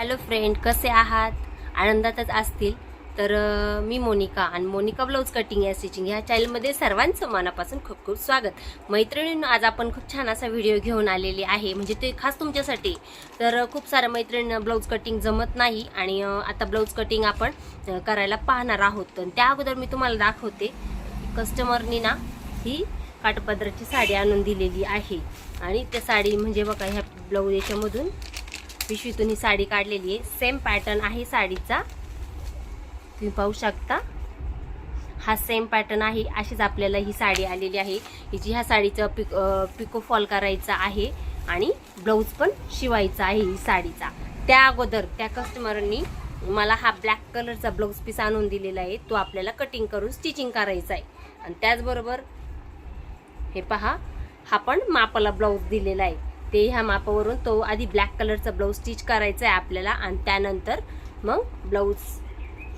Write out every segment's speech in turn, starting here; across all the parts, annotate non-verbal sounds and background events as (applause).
Hello friend कसे आहात? आनंदातच असतील. तर मी मोनिका आणि मोनिका ब्लाऊज कटिंग या स्टिचिंग ह्या चॅनलमध्ये सर्वांचं मनापासून खूप खूप स्वागत. मैत्रिणींना आज आपण खूप छान असा व्हिडिओ घेऊन आलेली आहे. म्हणजे ते खास तुमच्यासाठी. तर खूप साऱ्या मैत्रिणींना ब्लाऊज कटिंग जमत नाही आणि आता ब्लाऊज कटिंग आपण करायला पाहणार आहोत. तर त्या अगोदर मी तुम्हाला दाखवते. कस्टमरनी ना ही काटपदराची साडी आणून दिलेली आहे. आणि त्या साडी म्हणजे बघा ह्या ब्लाऊज याच्यामधून पिशवीतून ही साडी काढलेली आहे. सेम पॅटर्न आहे साडीचा. तुम्ही पाहू शकता. हा सेम पॅटर्न आहे. अशीच आपल्याला ही साडी आलेली आहे. हिची ह्या साडीचं पिक पिको फॉल करायचा आहे आणि ब्लाऊज पण शिवायचा आहे ही साडीचा. त्या अगोदर त्या कस्टमरनी मला हा ब्लॅक कलरचा ब्लाऊज पीस आणून दिलेला आहे. तो आपल्याला कटिंग करून स्टिचिंग करायचा आहे. आणि त्याचबरोबर हे पहा हा पण मापाला ब्लाऊज दिलेला आहे. ते ह्या मापावरून तो आधी ब्लॅक कलरचा ब्लाऊज स्टिच करायचा आहे आपल्याला आणि त्यानंतर मग ब्लाऊज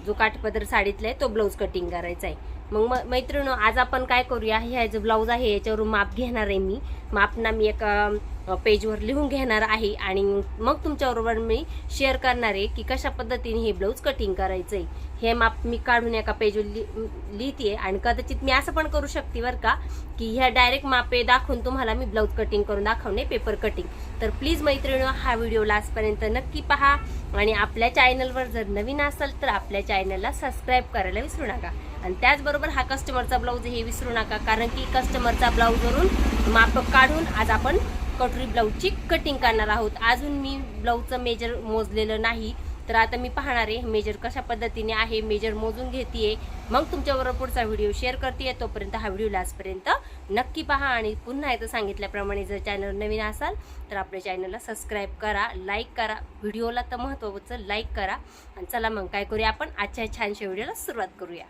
जो काठपदर साडीतला आहे तो ब्लाऊज कटिंग करायचा आहे मग म मैत्रिणी आज आपण काय करूया? ह्या जो ब्लाऊज आहे याच्यावरून माप घेणार आहे मी. माप ना मी एका पेजवर लिहून घेणार आहे आणि मग तुमच्याबरोबर मी शेअर करणार आहे की कशा पद्धतीने हे ब्लाऊज कटिंग करायचं आहे हे माप मी काढून एका पेजवर लि लिहिते आणि कदाचित मी असं पण करू शकते बरं का की ह्या डायरेक्ट मापे दाखवून तुम्हाला मी ब्लाऊज कटिंग करून दाखवणे पेपर कटिंग तर प्लीज मैत्रिणी हा व्हिडिओ लास्टपर्यंत नक्की पहा आणि आपल्या चॅनलवर जर नवीन असाल तर आपल्या चॅनलला सबस्क्राईब करायला विसरू नका. आणि त्याचबरोबर हा कस्टमरचा ब्लाऊज हे विसरू नका कारण की कस्टमरचा ब्लाऊजवरून माप काढून आज आपण कटोरी ब्लाऊजची कटिंग करणार आहोत. अजून मी ब्लाऊजचं मेजर मोजलेलं नाही. तर आता मी पाहणार आहे मेजर कशा पद्धतीने आहे मेजर मोजून घेते मग तुमच्याबरोबर पुढचा व्हिडिओ शेअर करते तोपर्यंत हा व्हिडिओ लास्टपर्यंत नक्की पहा. आणि पुन्हा एकदा सांगितल्याप्रमाणे जर चॅनल नवीन असाल तर आपल्या चॅनलला सबस्क्राईब करा लाईक करा. व्हिडिओला तर महत्त्वाचं लाईक करा. आणि चला मग काय करूया आपण? आजच्या छानशा व्हिडिओला सुरुवात करूया.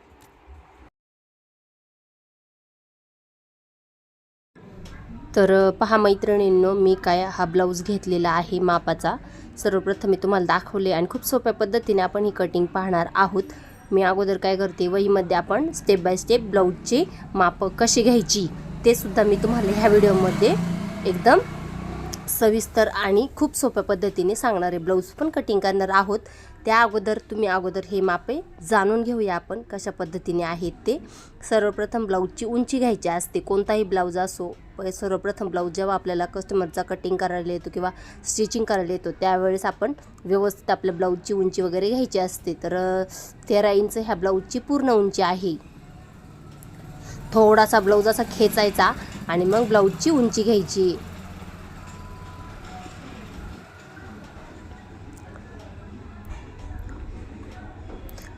तर पहा मैत्रिणींनो मी काय हा ब्लाऊज घेतलेला आहे मापाचा. सर्वप्रथम मी तुम्हाला दाखवले आणि खूप सोप्या पद्धतीने आपण ही कटिंग पाहणार आहोत. मी अगोदर काय करते वहीमध्ये आपण स्टेप बाय स्टेप ब्लाऊजची माप कशी घ्यायची ते सुद्धा मी तुम्हाला ह्या व्हिडिओमध्ये एकदम सविस्तर आणि खूप सोप्या पद्धतीने सांगणारे ब्लाऊज पण कटिंग करणार आहोत. त्या अगोदर तुम्ही अगोदर हे मापे जाणून घेऊया आपण कशा पद्धतीने आहेत ते. सर्वप्रथम ब्लाऊजची उंची घ्यायची असते कोणताही ब्लाऊज असो प- सर्वप्रथम ब्लाऊज जेव्हा आपल्याला कस्टमरचा कटिंग करायला येतो किंवा स्टिचिंग करायला येतो त्यावेळेस आपण व्यवस्थित आपल्या ब्लाऊजची उंची वगैरे घ्यायची असते. तर तेरा इंच ह्या ब्लाऊजची पूर्ण उंची आहे. थोडासा ब्लाऊज असा खेचायचा आणि मग ब्लाऊजची उंची घ्यायची.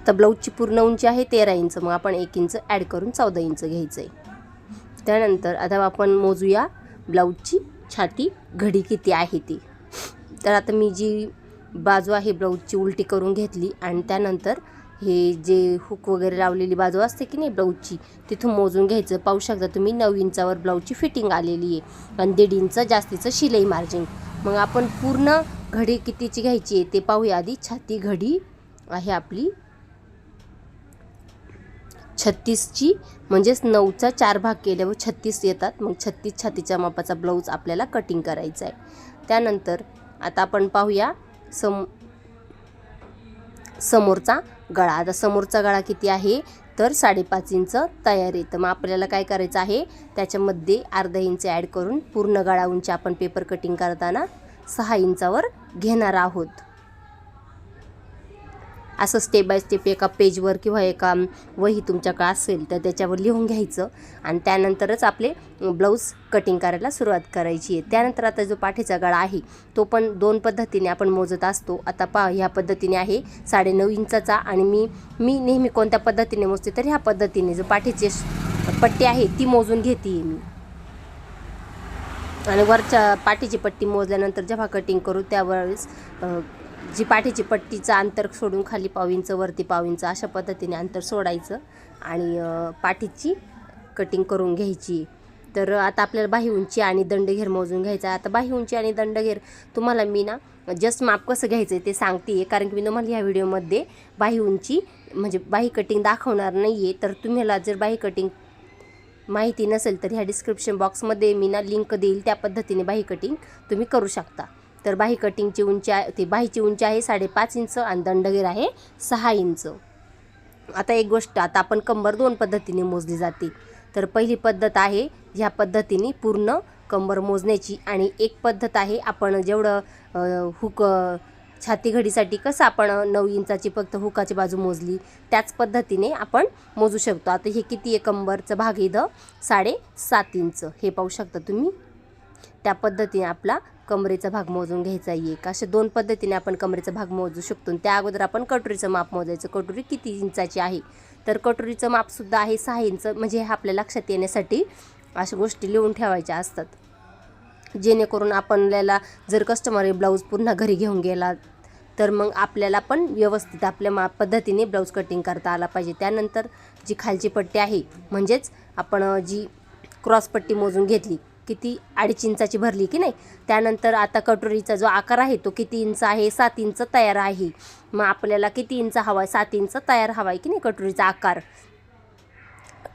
तर ब्लाऊजची पूर्ण उंची आहे तेरा इंच. मग आपण एक इंच ॲड करून चौदा इंच घ्यायचं आहे त्यानंतर आता आपण मोजूया ब्लाऊजची छाती घडी किती आहे ती. तर आता मी जी बाजू आहे ब्लाऊजची उलटी करून घेतली आणि त्यानंतर हे जे हुक वगैरे लावलेली बाजू असते की नाही ब्लाऊजची तिथून मोजून घ्यायचं. पाहू शकता तुम्ही नऊ इंचावर ब्लाऊजची फिटिंग आलेली आहे आणि दीड इंच जास्तीचं शिलाई मार्जिन मग आपण पूर्ण घडी कितीची घ्यायची आहे ते पाहूया आधी. छाती घडी आहे आपली छत्तीसची म्हणजेच नऊचा चार भाग केल्यावर छत्तीस येतात. मग छत्तीस छातीच्या मापाचा ब्लाऊज आपल्याला कटिंग करायचा आहे त्यानंतर आता आपण पाहूया सम समोरचा गळा. आता समोरचा गळा किती आहे? तर साडेपाच इंच तयार येतं. तर मग आपल्याला काय करायचं आहे? त्याच्यामध्ये अर्धा इंच ॲड करून पूर्ण गळा उंची आपण पेपर कटिंग करताना सहा इंचावर घेणार आहोत. असं स्टेप बाय स्टेप एका पेजवर किंवा एका वही तुमच्याकडे असेल तर त्याच्यावर लिहून घ्यायचं. आणि त्यानंतरच आपले ब्लाऊज कटिंग करायला सुरुवात करायची आहे. त्यानंतर आता जो पाठीचा गळा आहे तो पण दोन पद्धतीने आपण मोजत असतो. आता पा ह्या पद्धतीने आहे साडेनऊ इंचाचा आणि मी मी नेहमी कोणत्या पद्धतीने मोजते तर ह्या पद्धतीने जो पाठीचे पट्टी आहे ती मोजून घेते मी. आणि वरच्या पाठीची पट्टी मोजल्यानंतर जेव्हा कटिंग करू त्यावेळेस जी पाठीची पट्टीचं अंतर सोडून खाली पाविंचं वरती पाविंचं अशा पद्धतीने अंतर सोडायचं आणि पाठीची कटिंग करून घ्यायची. तर आता आपल्याला बाही उंची आणि दंडघेर मोजून घ्यायचा आता बाही उंची आणि दंडघेर तुम्हाला मी ना जस्ट माप कसं घ्यायचं आहे ते सांगते कारण की मी तुम्हाला ह्या व्हिडिओमध्ये बाही उंची म्हणजे बाही कटिंग दाखवणार नाही आहे तर तुम्हाला जर बाही कटिंग माहिती नसेल तर ह्या डिस्क्रिप्शन बॉक्समध्ये मी ना लिंक देईल. त्या पद्धतीने बाही कटिंग तुम्ही करू शकता. तर बाही कटिंगची उंची आहे ती बाहीची उंची आहे साडेपाच इंच आणि दंडगीर आहे सहा इंच. आता एक गोष्ट आता आपण कंबर दोन पद्धतीने मोजली जाते. तर पहिली पद्धत आहे ह्या पद्धतीने पूर्ण कंबर मोजण्याची. आणि एक पद्धत आहे आपण जेवढं हुक छाती घडीसाठी कसं आपण नऊ इंचाची फक्त हुकाची बाजू मोजली त्याच पद्धतीने आपण मोजू शकतो. आता हे किती आहे कंबरचं भाग इथं? साडे सात इंच. हे पाहू शकता तुम्ही? त्या पद्धतीने आपला कमरेचा भाग मोजून घ्यायचा एक. अशा दोन पद्धतीने आपण कमरेचा भाग मोजू शकतो. त्या अगोदर आपण कटोरीचं माप मोजायचं. कटोरी किती इंचाची आहे? तर कटोरीचं मापसुद्धा आहे सहा इंच. म्हणजे हे आपल्या लक्षात येण्यासाठी अशा गोष्टी लिहून ठेवायच्या असतात. जेणेकरून आपल्याला जर कस्टमर ब्लाऊज पुन्हा घरी घेऊन गेला तर मग आपल्याला पण व्यवस्थित आपल्या मा पद्धतीने ब्लाऊज कटिंग करता आला पाहिजे. त्यानंतर जी खालची पट्टी आहे म्हणजेच आपण जी क्रॉस पट्टी मोजून घेतली किती अडीच इंचाची भरली की नाही? त्यानंतर आता कटोरीचा जो आकार आहे तो किती इंच आहे? सात इंच तयार आहे. मग आपल्याला किती इंच हवा आहे? सात इंच तयार हवा आहे की नाही कटोरीचा आकार?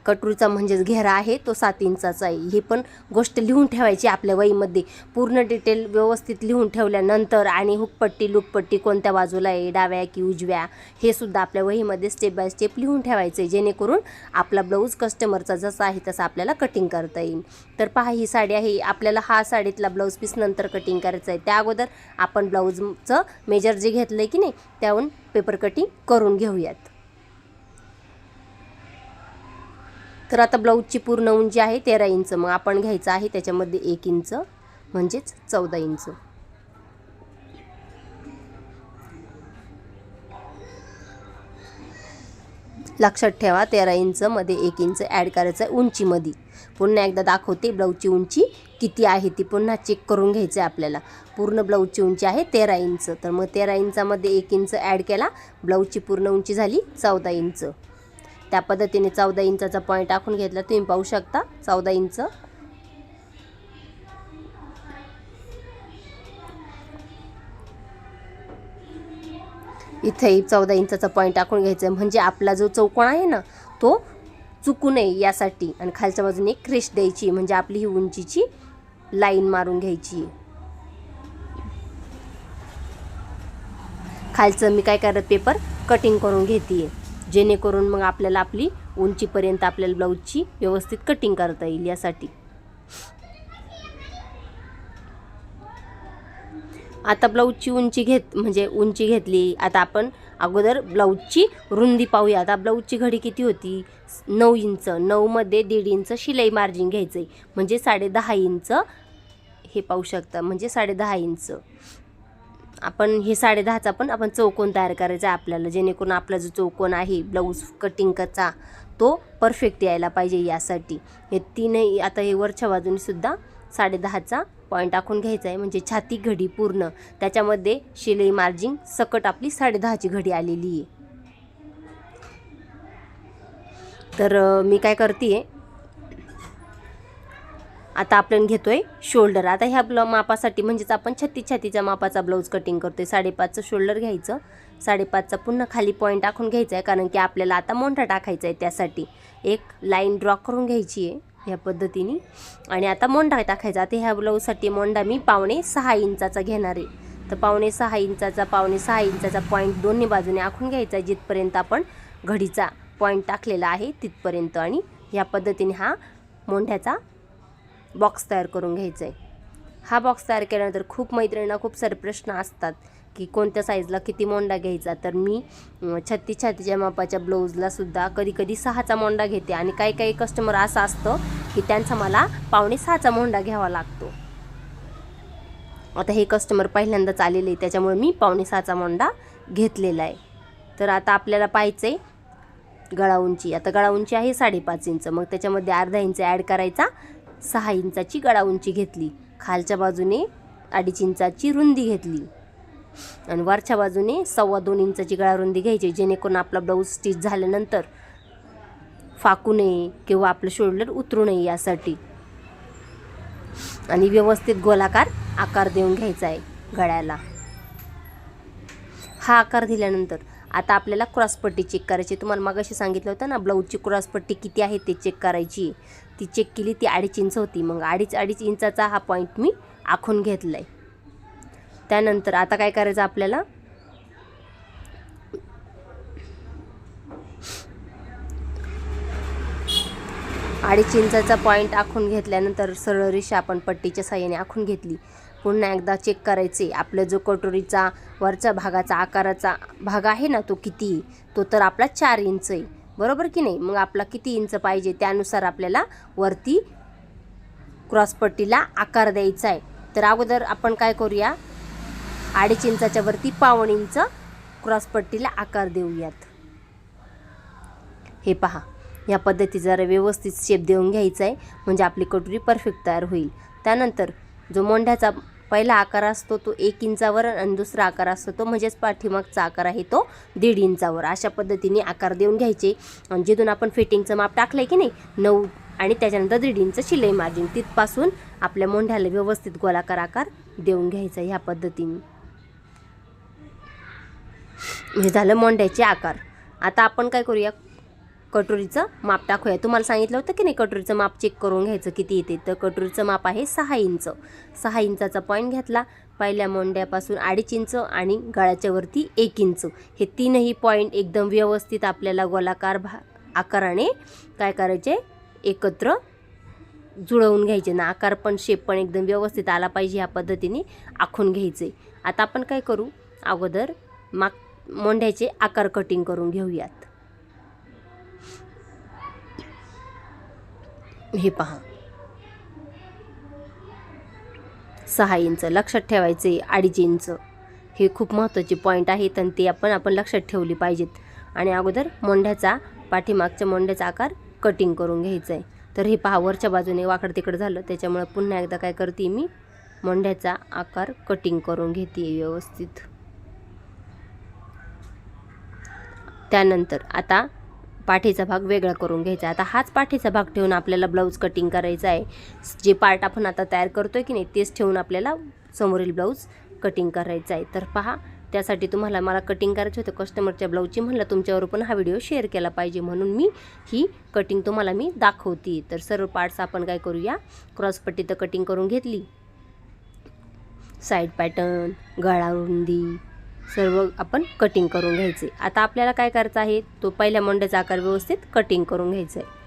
कटरूचा म्हणजेच घेरा आहे तो सात इंचाचा आहे. ही पण गोष्ट लिहून ठेवायची आपल्या वहीमध्ये. पूर्ण डिटेल व्यवस्थित लिहून ठेवल्यानंतर आणि हुकपट्टी लुकपट्टी कोणत्या बाजूला आहे डाव्या की उजव्या हे सुद्धा आपल्या वहीमध्ये स्टेप बाय स्टेप लिहून ठेवायचं आहे जेणेकरून आपला ब्लाऊज कस्टमरचा जसा आहे तसा आपल्याला कटिंग करता येईल. तर पहा ही साडी आहे. आपल्याला हा साडीतला ब्लाऊज पीस नंतर कटिंग करायचा आहे त्या अगोदर आपण ब्लाऊजचं मेजर जे घेतलं आहे की नाही त्याहून पेपर कटिंग करून घेऊयात. तर आता ब्लाऊजची पूर्ण उंची आहे तेरा इंच. मग आपण घ्यायचं आहे त्याच्यामध्ये एक इंच म्हणजेच चौदा इंच. लक्षात ठेवा तेरा इंचमध्ये एक इंच ॲड करायचं आहे उंचीमध्ये. पुन्हा एकदा दाखवते ब्लाऊजची उंची किती आहे ती पुन्हा चेक करून घ्यायचं आहे आपल्याला. पूर्ण ब्लाऊजची उंची आहे तेरा इंच. तर मग तेरा इंचामध्ये एक इंच ॲड केला ब्लाऊजची पूर्ण उंची झाली चौदा इंच. त्या पद्धतीने चौदा इंचाचा पॉईंट टाकून घेतला. तुम्ही पाहू शकता चौदा इंच. इथेही चौदा इंचाचा पॉईंट टाकून घ्यायचा आहे म्हणजे आपला जो चौकोन आहे ना तो चुकू नये यासाठी. आणि खालच्या बाजूने एक क्रेश द्यायची. म्हणजे आपली ही उंचीची लाईन मारून घ्यायची. खालचं मी काय करत पेपर कटिंग करून घेते जेणेकरून मग आपल्याला आपली उंचीपर्यंत आपल्याला ब्लाऊजची व्यवस्थित कटिंग करता येईल यासाठी. आता ब्लाऊजची उंची घेत म्हणजे उंची घेतली. आता आपण अगोदर ब्लाऊजची रुंदी पाहूया. आता ब्लाऊजची घडी किती होती? नऊ इंच. नऊमध्ये दीड इंच शिलाई मार्जिन घ्यायचं आहे म्हणजे साडे दहा इंच हे पाहू शकता. म्हणजे साडे दहा इंच. आपण हे साडेदहाचा पण आपण चौकोन तयार करायचा आहे आपल्याला जेणेकरून आपला जो चौकोन आहे ब्लाऊज कटिंगचा तो परफेक्ट यायला पाहिजे यासाठी. हे तीनही आता हे वरच्या बाजूनसुद्धा साडेदहाचा पॉईंट आखून घ्यायचा आहे म्हणजे छाती घडी पूर्ण. त्याच्यामध्ये शिलाई मार्जिंग सकट आपली साडेदहाची घडी आलेली आहे. तर मी काय करते आता आपण घेतोय शोल्डर. आता ह्या ब्ल मापासाठी म्हणजेच आपण छत्तीस छातीच्या मापाचा ब्लाऊज कटिंग करतोय. साडेपाचचं शोल्डर घ्यायचं. साडेपाचचा पुन्हा खाली पॉईंट टाकून घ्यायचा आहे कारण की आपल्याला आता मोंढा टाकायचा आहे त्यासाठी. एक लाईन ड्रॉ करून घ्यायची आहे ह्या पद्धतीने. आणि आता मोंडा टाकायचा. आता ह्या ब्लाऊजसाठी मोंडा मी पावणे सहा इंचाचा घेणार आहे. तर पावणे सहा इंचाचा पावणे सहा इंचाचा पॉईंट दोन्ही बाजूने आखून घ्यायचा आहे जिथपर्यंत आपण घडीचा पॉईंट टाकलेला आहे तिथपर्यंत. आणि ह्या पद्धतीने हा मोंढ्याचा बॉक्स तयार करून घ्यायचा. आहे हा बॉक्स तयार केल्यानंतर खूप मैत्रिणींना खूप सारे प्रश्न असतात की कोणत्या साईजला किती मोंडा घ्यायचा? तर मी छत्तीस छातीच्या मापाच्या ब्लाऊजला सुद्धा कधी कधी सहाचा मोंडा घेते आणि काही काही कस्टमर असं असतं की त्यांचा मला पावणे सहाचा मोंडा घ्यावा लागतो. आता हे कस्टमर पहिल्यांदाच आलेले आहे त्याच्यामुळे मी पावणे सहाचा मोंडा घेतलेला आहे. तर आता आपल्याला पाहायचं आहे गळा उंची. आता गळा उंची आहे साडेपाच इंच. मग त्याच्यामध्ये अर्धा इंच ॲड करायचा. सहा इंचाची गळा उंची घेतली. खालच्या बाजूने अडीच इंचाची रुंदी घेतली. आणि वरच्या बाजूने सव्वा दोन इंचाची गळा रुंदी घ्यायची जेणेकरून आपला ब्लाऊज स्टिच झाल्यानंतर फाकू नये किंवा आपलं शोल्डर उतरू नये यासाठी. आणि व्यवस्थित गोलाकार आकार देऊन घ्यायचा आहे गळ्याला. हा आकार दिल्यानंतर आता आपल्याला क्रॉसपट्टी चेक करायची. तुम्हाला मागाशी सांगितलं होतं ना ब्लाऊजची क्रॉसपट्टी किती आहे ते चेक करायची. ती चेक केली ती अडीच इंच होती. मग अडीच अडीच इंचाचा हा पॉईंट मी आखून घेतला आहे त्यानंतर आता काय करायचं आपल्याला? अडीच इंचाचा पॉईंट आखून घेतल्यानंतर सरळ रेषा आपण पट्टीच्या साह्याने आखून घेतली. पुन्हा एकदा चेक करायचे. आपलं जो कटोरीचा वरच्या भागाचा आकाराचा भाग आहे ना तो किती? तो तर आपला चार इंच आहे. बरोबर की नाही? मग आपला किती इंच पाहिजे? त्यानुसार आपल्याला वरती क्रॉसपट्टीला आकार द्यायचा आहे. तर अगोदर आपण काय करूया? अडीच इंचाच्या वरती पाऊण इंच क्रॉसपट्टीला आकार देऊयात. हे पहा. या पद्धती जरा व्यवस्थित शेप देऊन घ्यायचा आहे. म्हणजे आपली कटोरी परफेक्ट तयार होईल. त्यानंतर जो मोंढ्याचा पहिला आकार असतो तो एक इंचावर आणि दुसरा आकार असतो तो म्हणजेच पाठीमागचा आकार आहे तो दीड इंचावर. अशा पद्धतीने आकार देऊन घ्यायचे. आणि जिथून आपण फिटिंगचं माप टाकलं आहे की नाही नऊ आणि त्याच्यानंतर दीड इंच शिलाई मार्जिन. तिथपासून आपल्या मोंढ्याला व्यवस्थित गोलाकार आकार देऊन घ्यायचा ह्या पद्धतीने. हे झालं मोंढ्याचे आकार. आता आपण काय करूया? कटोरीचं माप टाकूया. तुम्हाला सांगितलं होतं की नाही कटोरीचं माप चेक करून घ्यायचं किती येते? तर कटोरीचं माप आहे सहा इंच. सहा इंचाचा पॉईंट घेतला. पहिल्या मोंड्यापासून अडीच इंच आणि गळ्याच्या वरती एक इंच. हे तीनही पॉईंट एकदम व्यवस्थित आपल्याला गोलाकार भा आकाराने काय करायचे? एकत्र जुळवून घ्यायचे. ना आकार पण शेप पण एकदम व्यवस्थित आला पाहिजे ह्या पद्धतीने आखून घ्यायचे. आता आपण काय करू? अगोदर माग मोंढ्याचे आकार कटिंग करून घेऊयात. हे पहा. सहा इंच लक्षात ठेवायचे अडीच इंच हे खूप महत्त्वाचे पॉईंट आहेत आणि ते आपण आपण लक्षात ठेवली पाहिजेत. आणि अगोदर मोंढ्याचा पाठीमागच्या मोंढ्याचा आकार कटिंग करून घ्यायचा आहे तर हे पहा वरच्या बाजूने वाकड तिकडं झालं. त्याच्यामुळे पुन्हा एकदा काय करते मी? मोंढ्याचा आकार कटिंग करून घेते व्यवस्थित. त्यानंतर आता पाठीचा भाग वेगळा करून घ्यायचा. आता हाच पाठीचा भाग ठेवून आपल्याला ब्लाऊज कटिंग करायचा आहे. जे पार्ट आपण आता तयार करतो आहे की नाही तेच ठेवून आपल्याला समोरील ब्लाऊज कटिंग करायचा आहे. तर पहा त्यासाठी तुम्हाला मला कटिंग करायचं होतं कस्टमरच्या ब्लाऊजची म्हणलं तुमच्यावर पण हा व्हिडिओ शेअर केला पाहिजे म्हणून मी ही कटिंग तुम्हाला मी दाखवते. तर सर्व पार्ट्स आपण काय करूया? क्रॉसपट्टी तर कटिंग करून घेतली. साईड पॅटर्न गळा रुंदी सर्व आपण कटिंग करून घ्यायचे. आता आपल्याला काय करायचं आहे? तो पहिल्या मंड्याचा आकार व्यवस्थित कटिंग करून घ्यायचा आहे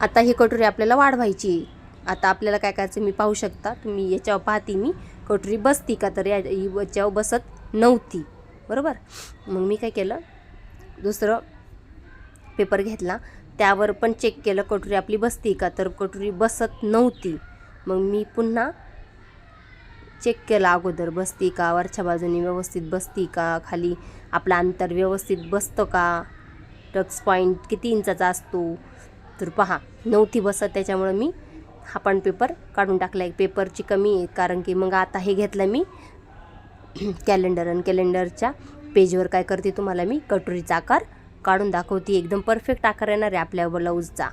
आता ही कटोरी आपल्याला वाढवायची आहे. आता आपल्याला काय करायचं मी पाहू शकता. तुम्ही याच्यावर पाहते मी. कटोरी बसती का तर याच्यावर बसत नव्हती. बरोबर? मग मी काय केलं? दुसरं पेपर घेतला. त्यावर पण चेक केलं कटोरी आपली बसती का? तर कटोरी बसत नव्हती. मग मी पुन्हा चेक केला अगोदर बसती का? वरच्या बाजूने व्यवस्थित बसती का? खाली आपलं अंतर व्यवस्थित बसतं का? टक्स पॉईंट किती इंचाचा असतो? तर पहा नव्हती बसत त्याच्यामुळं मी हा पण पेपर काढून टाकला. आहे पेपरची कमी आहे कारण की मग आता हे घेतलं मी कॅलेंडर आणि कॅलेंडरच्या पेजवर काय करते तुम्हाला मी? कटोरीचा आकार काढून दाखवते. एकदम परफेक्ट आकार येणार आहे आपल्या ब्लाऊजचा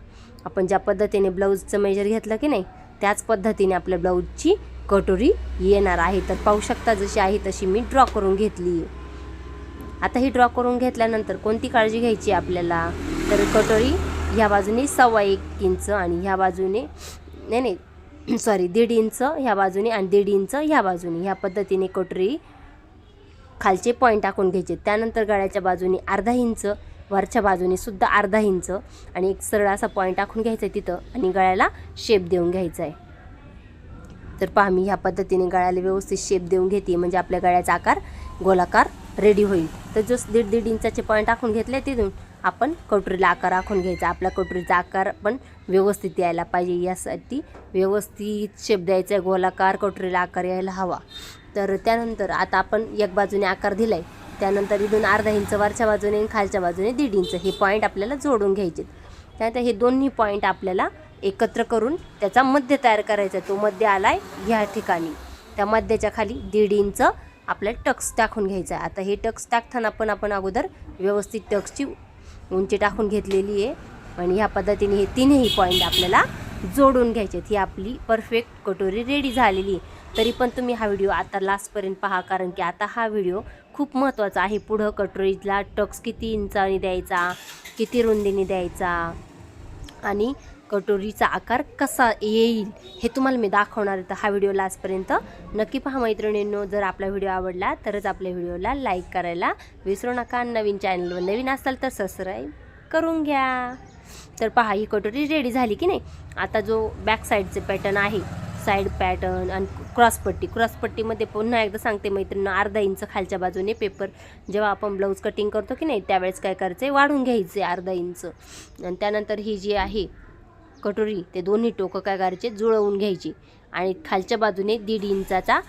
आपण ज्या पद्धतीने ब्लाऊजचं मेजर घेतलं की नाही त्याच पद्धतीने आपल्या ब्लाऊजची कटोरी येणार आहे. तर पाहू शकता जशी आहे तशी मी ड्रॉ करून घेतली. आता ही ड्रॉ करून घेतल्यानंतर कोणती काळजी घ्यायची आपल्याला? तर कटोरी ह्या बाजूने सव्वा एक इंच आणि ह्या बाजूने नाही नाही (clears throat) सॉरी दीड इंच ह्या बाजूने आणि दीड इंच ह्या बाजूने. ह्या पद्धतीने कटोरी खालचे पॉईंट टाकून घ्यायचे. त्यानंतर गळ्याच्या बाजूने अर्धा इंच वरच्या बाजूने सुद्धा अर्धा इंच आणि एक सरळ असा पॉईंट टाकून घ्यायचा आहे तिथं आणि गळ्याला शेप देऊन घ्यायचा आहे. तर पहा मी ह्या पद्धतीने गळ्याला व्यवस्थित शेप देऊन घेते. म्हणजे आपल्या गळ्याचा आकार गोलाकार रेडी होईल. तर जो दीड दीड इंचाचे पॉईंट आखून घेतले तिथून आपण कटोरीला आकार आखून घ्यायचा. आपल्या कटोरीचा आकार पण व्यवस्थित यायला पाहिजे. यासाठी व्यवस्थित शेप द्यायचा. आहे गोलाकार कटोरीला आकार यायला हवा. तर त्यानंतर आता आपण एक बाजूने आकार दिला आहे त्यानंतर इथून अर्धा इंच वरच्या बाजूने आणि खालच्या बाजूने दीड इंच हे पॉईंट आपल्याला जोडून घ्यायचे त्यानंतर हे दोन्ही पॉईंट आपल्याला एकत्र करून त्याचा मध्य तयार करायचा. तो मध्य आलाय ह्या ठिकाणी. त्या मध्याच्या खाली दीड इंच आपल्याला टक्स टाकून घ्यायचा आहे. आता हे टक्स टाकताना पण आपण अगोदर व्यवस्थित टक्सची उंची टाकून घेतलेली आहे. आणि ह्या पद्धतीने हे तीनही पॉईंट आपल्याला जोडून घ्यायचे ही आपली परफेक्ट कटोरी रेडी झालेली आहे. तरी पण तुम्ही हा व्हिडिओ आता लास्टपर्यंत पहा कारण की आता हा व्हिडिओ खूप महत्त्वाचा आहे. पुढं कटोरीला टक्स किती इंचाने द्यायचा किती रुंदीने द्यायचा. आणि कटोरीचा आकार कसा येईल हे तुम्हाला मी दाखवणार आहे. तर हा व्हिडिओ लास्टपर्यंत नक्की पहा मैत्रिणींनो जर आपला व्हिडिओ आवडला तरच आपल्या व्हिडिओला लाईक करायला विसरू नका. नवीन चॅनलवर नवीन असाल तर सबस्क्राईब करून घ्या. तर पहा ही कटोरी रेडी झाली की नाही? आता जो बॅक साईडचे पॅटर्न आहे साईड पॅटर्न आणि क्रॉसपट्टी क्रॉसपट्टीमध्ये पुन्हा एकदा सांगते मैत्रिणींना अर्धा इंच खालच्या बाजूने पेपर जेव्हा आपण ब्लाऊज कटिंग करतो की नाही त्यावेळेस काय करायचं आहे वाढून घ्यायचे अर्धा इंच आणि त्यानंतर ही जी आहे कटोरी ते दोन्ही टोकं काय करायचे? जुळवून घ्यायची. आणि खालच्या बाजूने दीड इंचाचा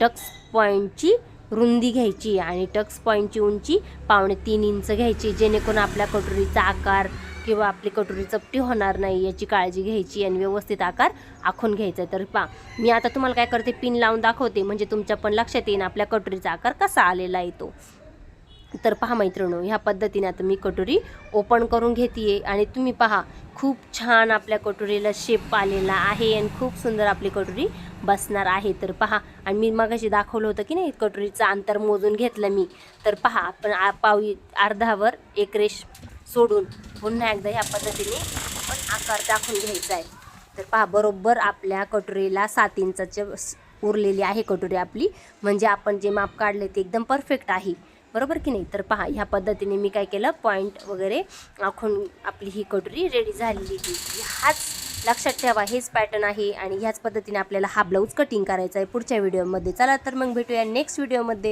टक्स पॉईंटची रुंदी घ्यायची आणि टक्स पॉईंटची उंची पावणे तीन इंच घ्यायची. जेणेकरून आपल्या कटोरीचा आकार किंवा आपली कटोरी चपटी होणार नाही याची काळजी घ्यायची आणि व्यवस्थित आकार आखून घ्यायचा. तर पा मी आता तुम्हाला काय करते? पिन लावून दाखवते. म्हणजे तुमच्या पण लक्षात येईन आपल्या कटोरीचा आकार कसा आलेला येतो तर पहा मैत्रिणो ह्या पद्धतीने आता मी कटोरी ओपन करून घेते आणि तुम्ही पहा खूप छान आपल्या कटोरीला शेप आलेला आहे आणि खूप सुंदर आपली कटोरी बसणार आहे. तर पहा आणि मी मगाशी दाखवलं होतं की नाही कटोरीचं अंतर मोजून घेतलं मी. तर पहा आपण आ- पावी अर्धावर एक रेश सोडून पुन्हा एकदा ह्या पद्धतीने आपण आकार दाखवून घ्यायचा आहे. तर पहा बरोबर आपल्या कटोरीला सात इंचाचे उरलेली आहे कटोरी आपली. म्हणजे आपण जे माप काढले ते एकदम परफेक्ट आहे. बरोबर की नाही? तर पहा ह्या पद्धतीने मी काय केलं? पॉईंट वगैरे आखून आपली ही कटोरी रेडी झालेली आहे. हाच लक्षात ठेवा हेच पॅटर्न आहे आणि ह्याच पद्धतीने आपल्याला हा ब्लाऊज कटिंग करायचा आहे पुढच्या व्हिडिओमध्ये चला तर मग भेटूया नेक्स्ट व्हिडिओमध्ये